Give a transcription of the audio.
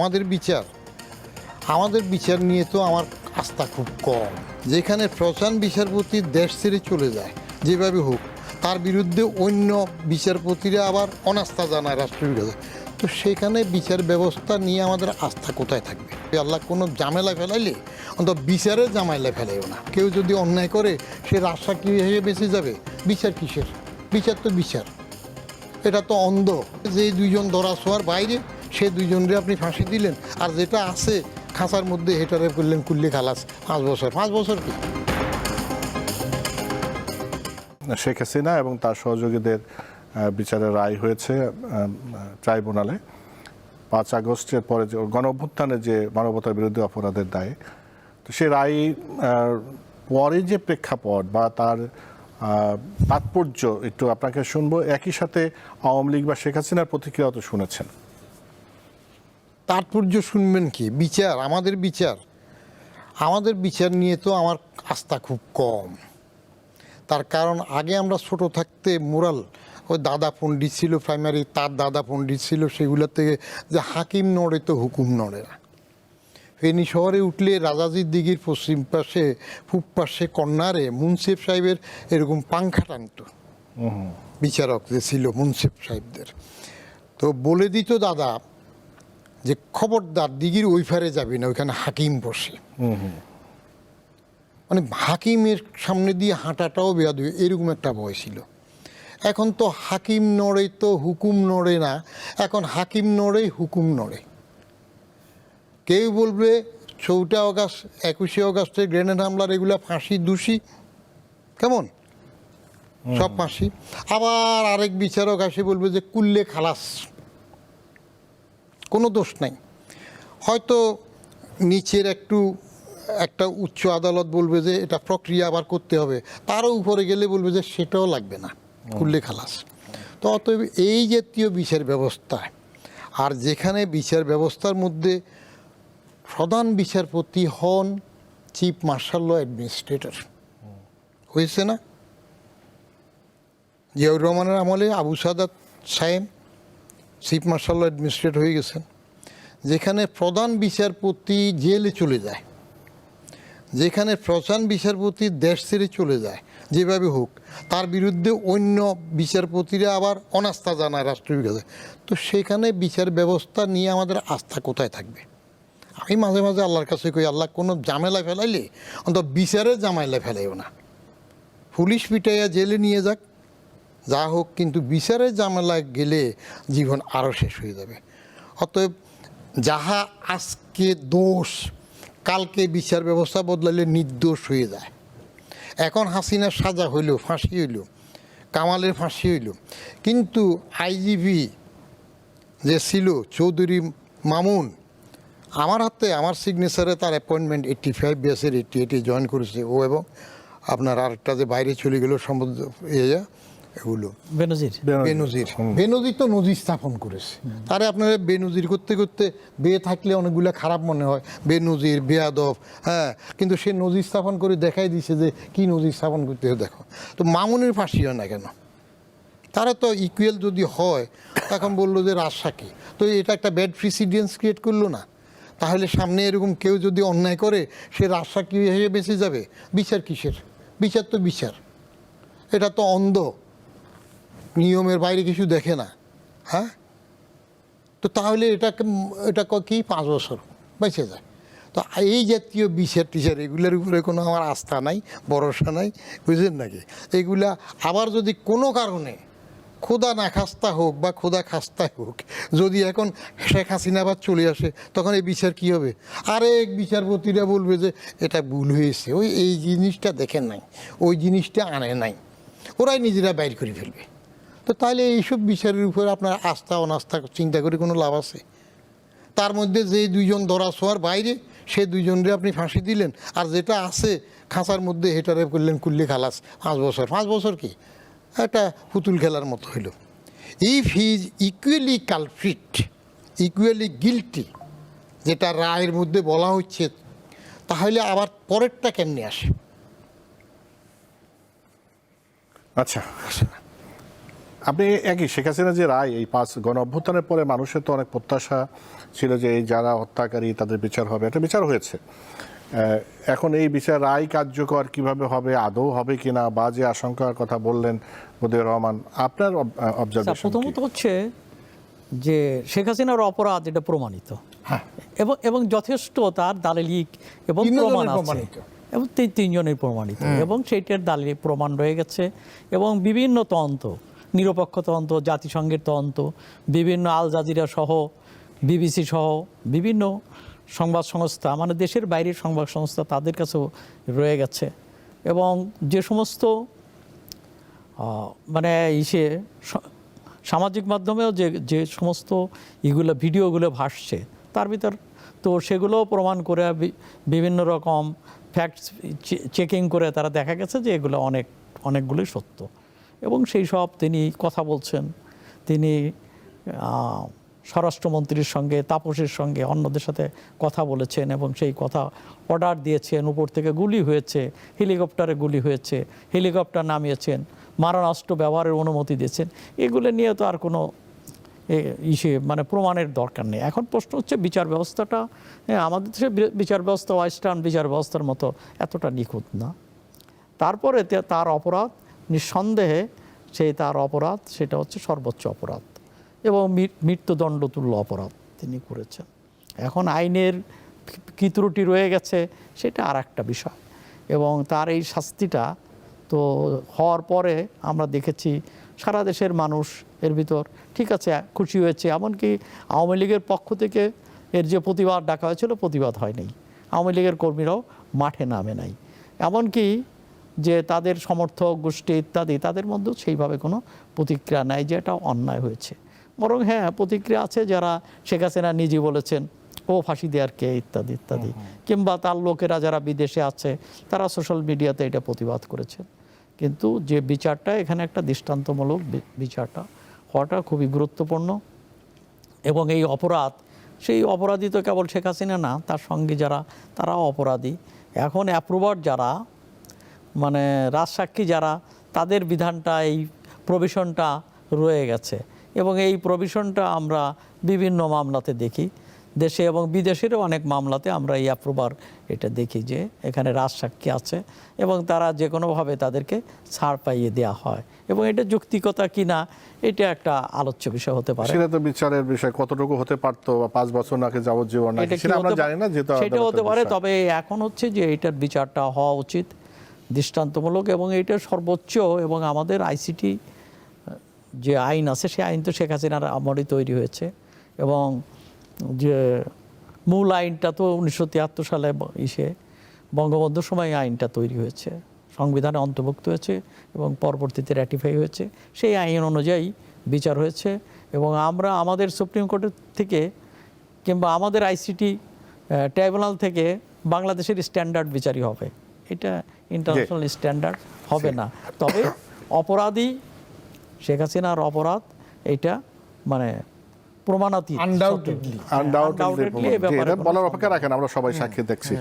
আমাদের বিচার। আমাদের বিচার নিয়ে তো আমার আস্থা খুব কম। যেখানে প্রধান বিচারপতি দেশ ছেড়ে চলে যায়, যেভাবে হোক, তার বিরুদ্ধে অন্য বিচারপতিরা আবার অনাস্থা জানায় রাষ্ট্রবিরোধী। তো সেখানে বিচার ব্যবস্থা নিয়ে আমাদের আস্থা কোথায় থাকবে? আল্লাহ কোনো জামেলা ফেলাইলে অন্তত বিচারের জামাইলা ফেলাইও না। কেউ যদি অন্যায় করে, সে রাস্তা কি হয়ে বেঁচে যাবে? বিচার কিসের? বিচার তো বিচার। এটা তো অন্ধ। যে দুইজন ধরা ছোঁয়ার বাইরে সে দুইজনরে আপনি ফাঁসি দিলেন আর যেটা আছে খাঁচার মধ্যে হেটারে করলেন কুল্লি খালাস। পাঁচ বছর পাঁচ বছর কি? শেখ হাসিনা এবং তার সহযোগীদের বিচারের রায় হয়েছে ট্রাইব্যুনালে। পাঁচ আগস্টের পরে যে গণ অভ্যুত্থানে যে মানবতার বিরুদ্ধে অপরাধের দায়ে। তো সে রায় পরে যে প্রেক্ষাপট বা তার তাৎপর্য, একটু আপনাকে শুনব, একই সাথে আওয়ামী লীগ বা শেখ হাসিনার প্রতিক্রিয়া তো শুনেছেন। তাৎপর্য শুনবেন কি? বিচার আমাদের বিচার। আমাদের বিচার নিয়ে তো আমার আস্থা খুব কম। তার কারণ আগে আমরা ছোট থাকতে মোরাল ওই দাদা পণ্ডিত ছিল প্রাইমারি তার দাদা পণ্ডিত ছিল সেগুলো থেকে যে হাকিম নড়ে তো হুকুম নড়ে না। ফেনী শহরে উঠলে রাজাজির দিঘির পশ্চিম পাশে পূব পাশে কর্নারে মুন্সিফ সাহেবের এরকম পাংখা টানত। বিচারক যে ছিল মুন্সিফ সাহেবদের। তো বলে দিত দাদা যে খবরদার দিঘির ওই ফারে যাবি না ওইখানে হাকিম বসে। মানে হাকিমের সামনে দিয়ে হাঁটাটাও বেয়াদ এরকম একটা ভয় ছিল। এখন তো হাকিম নড়ে তো হুকুম নড়ে না এখন হাকিম নড়ে হুকুম নড়ে। কেউ বলবে চৌঠা অগাস্ট একুশে অগাস্টে গ্রেনেড হামলার এগুলা ফাঁসি দোষী। কেমন? সব ফাঁসি। আবার আরেক বিচারক আসে বলবে যে কুল্লে খালাস। কোনো দোষ নাই। হয়তো নিচের একটু, একটা উচ্চ আদালত বলবে যে এটা প্রক্রিয়া আবার করতে হবে। তারও উপরে গেলে বলবে যে সেটাও লাগবে না কুল্লে খালাস। তো অতএব এই জাতীয় বিচার ব্যবস্থা আর যেখানে বিচার ব্যবস্থার মধ্যে প্রধান বিচারপতি হন চিফ মার্শাল ল অ্যাডমিনিস্ট্রেটর। হয়েছে না? জিয়াউর রহমানের আমলে আবু সাদাত সাহেব চিফ মার্শাল অ্যাডমিনিস্ট্রেট হয়ে গেছেন, যেখানে প্রধান বিচারপতি জেলে চলে যায়, যেখানে প্রধান বিচারপতি দেশ ছেড়ে চলে যায়, যেভাবে হোক, তার বিরুদ্ধে অন্য বিচারপতিরা আবার অনাস্থা জানায় রাষ্ট্রবিরোধী। তো সেখানে বিচার ব্যবস্থা নিয়ে আমাদের আস্থা কোথায় থাকবে? আমি মাঝে মাঝে আল্লাহর কাছে কই, আল্লাহ কোনো জামেলা ফেলাইলে অন্তত বিচারে জামাইলা ফেলাইও না। পুলিশ পিটাইয়া জেলে নিয়ে যাক যা হোক, কিন্তু বিচারের জামেলায় গেলে জীবন আরও শেষ হয়ে যাবে। অতএব যাহা আজকে দোষ, কালকে বিচার ব্যবস্থা বদলালে নির্দোষ হয়ে যায়। এখন হাসিনার সাজা হইল, ফাঁসি হইল, কামালের ফাঁসি হইল। কিন্তু আইজিপি যে ছিল, চৌধুরী মামুন, আমার হাতে আমার সিগনেচারে তার অ্যাপয়েন্টমেন্ট এইট্টি ফাইভ বিএসের এইট্টি এইটে জয়েন করেছে। ও এবং আপনার আরেকটা যে বাইরে চলে গেল সম্বন্ধ ইয়ে এগুলো। বেনজির। বেনজির। বেনজির তো নজির স্থাপন করেছে। তারে আপনারা বেনজির করতে করতে বেয়ে থাকলে অনেকগুলো খারাপ মনে হয়। বেনজির বেয়াদব হ্যাঁ কিন্তু সে নজির স্থাপন করে দেখাই দিছে যে কি নজির স্থাপন করতে দেখো। তো মামুনের ফাঁসি হয় না কেন? তারা তো ইকুয়াল যদি হয় তখন বলল যে রাজশাকী তো এটা একটা ব্যাড প্রিসিডেন্স ক্রিয়েট করল না। তাহলে সামনে এরকম কেউ যদি অন্যায় করে সে রাজশাকী হয়ে বেঁচে যাবে? বিচার কিসের? বিচার তো বিচার। এটা তো অন্ধ। নিয়মের বাইরে কিছু দেখে না হ্যাঁ? তো তাহলে এটাকে এটা ক- পাঁচ বছর, বেঁচে যায়। তো এই জাতীয় বিচার টিচার, এগুলোর উপরে কোনো আমার আস্থা নাই, ভরসা নাই, বুঝলেন নাকি? এগুলা আবার যদি কোনো কারণে খোদা না খাস্তা হোক বা খোদা খাস্তা হোক, যদি এখন শেখ হাসিনা আবার চলে আসে, তখন এই বিচার কি হবে? আরেক বিচারপতিরা বলবে যে এটা ভুল হয়েছে। ওই, এই জিনিসটা দেখেন নাই, ওই জিনিসটা আনে নাই। ওরাই নিজেরা বাইর করে ফেলবে। তো তাহলে এইসব বিচারের উপর আপনার আস্থা অনাস্থা চিন্তা করে কোনো লাভ আছে? তার মধ্যে যে দুইজন ধরা ছোঁয়ার বাইরে সে দুইজনরে আপনি ফাঁসি দিলেন আর যেটা আছে খাঁচার মধ্যে হেটারে করলেন কুল্লি খালাস। পাঁচ বছর পাঁচ বছর কি? একটা পুতুল খেলার মতো হইল। If he is equally culprit equally guilty যেটা রায়ের মধ্যে বলা হচ্ছে তাহলে আবার পরেরটা কেমনে আসে? আচ্ছা। আচ্ছা আপনি একই শেখ হাসিনা যে রায় এই পাঁচ গণ অভ্যুত্থানের পরে মানুষের তো অনেক প্রত্যাশা ছিল যে এই যারা হত্যাকারী তাদের বিচার হবে। একটা বিচার হয়েছে। এখন এই বিচার রায় কার্যকর কীভাবে হবে আদৌ হবে কিনা বা যে আশঙ্কার কথা বললেন মদিউর রহমান আপনার আচ্ছা, অবজারভেশন প্রথমত হচ্ছে যে শেখ হাসিনার অপরাধ এটা প্রমাণিত। হ্যাঁ। এবং এবং যথেষ্ট তার দালিলিক এবং প্রমাণ আছে। প্রমাণিত। এবং তিন তিনজনের প্রমাণিত। এবং সেইটার দালিলিক প্রমাণ রয়ে গেছে। এবং বিভিন্ন তন্ত্র নিরপেক্ষ তদন্ত, জাতিসংঘের তদন্ত, বিভিন্ন আল জাজিরা সহ, বিবিসি সহ বিভিন্ন সংবাদ সংস্থা মানে দেশের বাইরের সংবাদ সংস্থা তাদের কাছেও রয়ে গেছে। এবং যে সমস্ত মানে ইসে সামাজিক মাধ্যমেও যে যে সমস্ত ইগুলো, ভিডিওগুলো ভাসছে, তার ভিতর তো সেগুলো প্রমাণ করে বিভিন্ন রকম ফ্যাক্টস চেকিং করে তারা দেখা গেছে যে এগুলো অনেক, অনেকগুলোই সত্য। এবং সেই সব তিনি কথা বলছেন। তিনি স্বরাষ্ট্রমন্ত্রীর সঙ্গে, তাপসের সঙ্গে অন্যদের সাথে কথা বলেছেন এবং সেই কথা অর্ডার দিয়েছেন। উপর থেকে গুলি হয়েছে, হেলিকপ্টারে গুলি হয়েছে, হেলিকপ্টার নামিয়েছেন, মারণাস্ত্র ব্যবহারের অনুমতি দিয়েছেন। এগুলো নিয়ে তো আর কোনো ইসে মানে প্রমাণের দরকার নেই। এখন প্রশ্ন হচ্ছে, বিচার ব্যবস্থাটা আমাদের দেশে বিচার ব্যবস্থা, ওয়েস্টার্ন বিচার ব্যবস্থার মতো এতটা নিখুঁত না। তারপরে তার অপরাধ নিঃসন্দেহে সেই তার অপরাধ, সেটা হচ্ছে সর্বোচ্চ অপরাধ এবং মৃ- মৃত্যুদণ্ড তুল্য অপরাধ তিনি করেছেন। এখন আইনের কী ত্রুটি রয়ে গেছে সেটা আর একটা বিষয় এবং তার এই শাস্তিটা তো হওয়ার পরে আমরা দেখেছি সারা দেশের মানুষ এর ভিতর, ঠিক আছে, খুশি হয়েছে। এমনকি আওয়ামী লীগের পক্ষ থেকে এর যে প্রতিবাদ ডাকা হয়েছিল, প্রতিবাদ হয়নি। আওয়ামী লীগের কর্মীরাও মাঠে নামে নাই। এমনকি যে তাদের সমর্থক গোষ্ঠী ইত্যাদি তাদের মধ্যেও সেইভাবে কোনো প্রতিক্রিয়া নাই যে এটা অন্যায় হয়েছে। বরং হ্যাঁ প্রতিক্রিয়া আছে যারা শেখ হাসিনা নিজে বলেছেন ও ফাঁসি দেওয়ার কে? ইত্যাদি ইত্যাদি। কিংবা তার লোকেরা যারা বিদেশে আছে তারা সোশ্যাল মিডিয়াতে এটা প্রতিবাদ করেছেন। কিন্তু যে বিচারটা এখানে একটা দৃষ্টান্তমূলক বি- বিচারটা হওয়াটা খুবই গুরুত্বপূর্ণ। এবং এই অপরাধ সেই অপরাধী তো কেবল শেখ হাসিনা না তার সঙ্গে যারা তারাও অপরাধী। এখন অ্যাপ্রুভার যারা মানে রাজসাক্ষী যারা তাদের বিধানটা এই প্রভিশনটা রয়ে গেছে। এবং এই প্রভিশনটা আমরা বিভিন্ন মামলাতে দেখি। দেশে এবং বিদেশেরও অনেক মামলাতে আমরা এই অ্যাপ্রুভার এটা দেখি যে এখানে রাজসাক্ষী আছে এবং তারা যে কোনোভাবে তাদেরকে ছাড় পাইয়ে দেওয়া হয়। এবং এটা যুক্তিকতা কিনা এটা একটা আলোচ্য বিষয় হতে পারে। সেটা তো বিচারের বিষয় কতটুকু হতে পারতো বা পাঁচ বছর নাকি যাবজ্জীবন সেটা আমরা হতে জানি না যেহেতু সেটা হতে পারে তবে এখন হচ্ছে যে এটার বিচারটা হওয়া উচিত। দৃষ্টান্তমূলক এবং এটা সর্বোচ্চ এবং আমাদের আইসিটি যে আইন আছে, সেই আইন তো শেখ হাসিনার আমলই তৈরি হয়েছে এবং যে মূল আইনটা তো উনিশশো তিয়াত্তর সালে ইসে বঙ্গবন্ধুর সময় আইনটা তৈরি হয়েছে। সংবিধানে অন্তর্ভুক্ত হয়েছে এবং পরবর্তীতে র্যাটিফাই হয়েছে। সেই আইন অনুযায়ী বিচার হয়েছে এবং আমরা আমাদের সুপ্রিম কোর্টের থেকে কিংবা আমাদের আইসিটি ট্রাইব্যুনাল থেকে বাংলাদেশের স্ট্যান্ডার্ড বিচারই হবে। এটা ইন্টারন্যাশনাল স্ট্যান্ডার্ড হবে না। তবে অপরাধী শেখ হাসিনার অপরাধ এটা মানে প্রমাণাতীত আনডাউটেডলি কোনো বলার অপেক্ষা রাখেন আমরা সবাই সাক্ষী দেখছি।